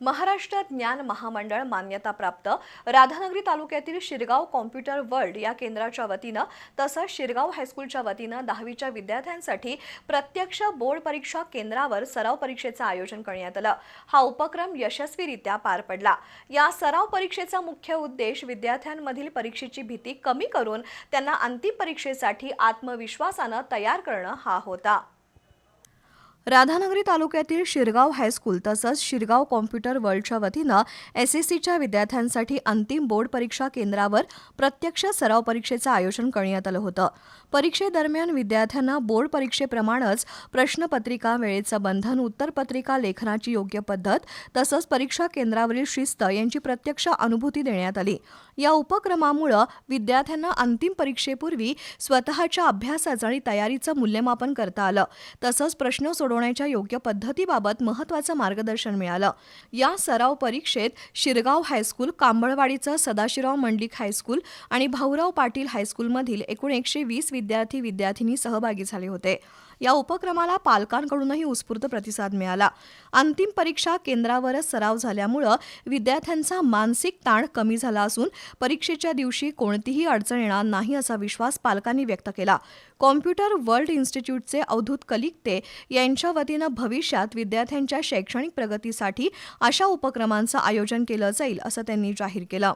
महाराष्ट्र ज्ञान महामंडळ मान्यताप्राप्त राधानगरी तालुक्यातील शिरगाव कॉम्प्युटर वर्ल्ड या केंद्राच्या वतीनं तसंच शिरगाव हायस्कूलच्या वतीनं दहावीच्या विद्यार्थ्यांसाठी प्रत्यक्ष बोर्ड परीक्षा केंद्रावर सराव परीक्षेचं आयोजन करण्यात आलं. हा उपक्रम यशस्वीरित्या पार पडला. या सराव परीक्षेचा मुख्य उद्देश विद्यार्थ्यांमधील परीक्षेची भीती कमी करून त्यांना अंतिम परीक्षेसाठी आत्मविश्वासानं तयार करणं हा होता. राधानगरी तालुक्यातील शिरगाव हायस्कूल तसंच शिरगाव कॉम्प्युटर वर्ल्डच्या वतीनं एस एस सीच्या विद्यार्थ्यांसाठी अंतिम बोर्ड परीक्षा केंद्रावर प्रत्यक्ष सराव परीक्षेचं आयोजन करण्यात आलं होतं. परीक्षेदरम्यान विद्यार्थ्यांना बोर्ड परीक्षेप्रमाणेच प्रश्नपत्रिका वेळेचं बंधन उत्तरपत्रिका लेखनाची योग्य पद्धत तसंच परीक्षा केंद्रावरील शिस्त यांची प्रत्यक्ष अनुभूती देण्यात आली. या उपक्रमामुळं विद्यार्थ्यांना अंतिम परीक्षेपूर्वी स्वतःच्या अभ्यासाचं आणि तयारीचं मूल्यमापन करता आलं. तसंच प्रश्न सोडवण्याच्या योग्य पद्धतीबाबत महत्वाचं मार्गदर्शन मिळालं. या सराव परीक्षेत शिरगाव हायस्कूल कांबळवाडीचं सदाशिवराव मंडलिक हायस्कूल आणि भाऊराव पाटील हायस्कूलमधील एकूण एकशे वीस विद्यार्थी विद्यार्थिनी सहभागी झाले होते. या उपक्रमाला पालकांकडूनही उत्स्फूर्त प्रतिसाद मिळाला. अंतिम परीक्षा केंद्रावरच सराव झाल्यामुळं विद्यार्थ्यांचा मानसिक ताण कमी झाला असून परीक्षेच्या दिवशी कोणतीही अडचण येणार नाही असा विश्वास पालकांनी व्यक्त केला. कॉम्प्युटर वर्ल्ड इन्स्टिट्यूटचे अवधूत कलिकते यांच्या यांच्या वतीनं भविष्यात विद्यार्थ्यांच्या शैक्षणिक प्रगतीसाठी अशा उपक्रमांचं आयोजन केलं जाईल असं त्यांनी जाहीर केलं.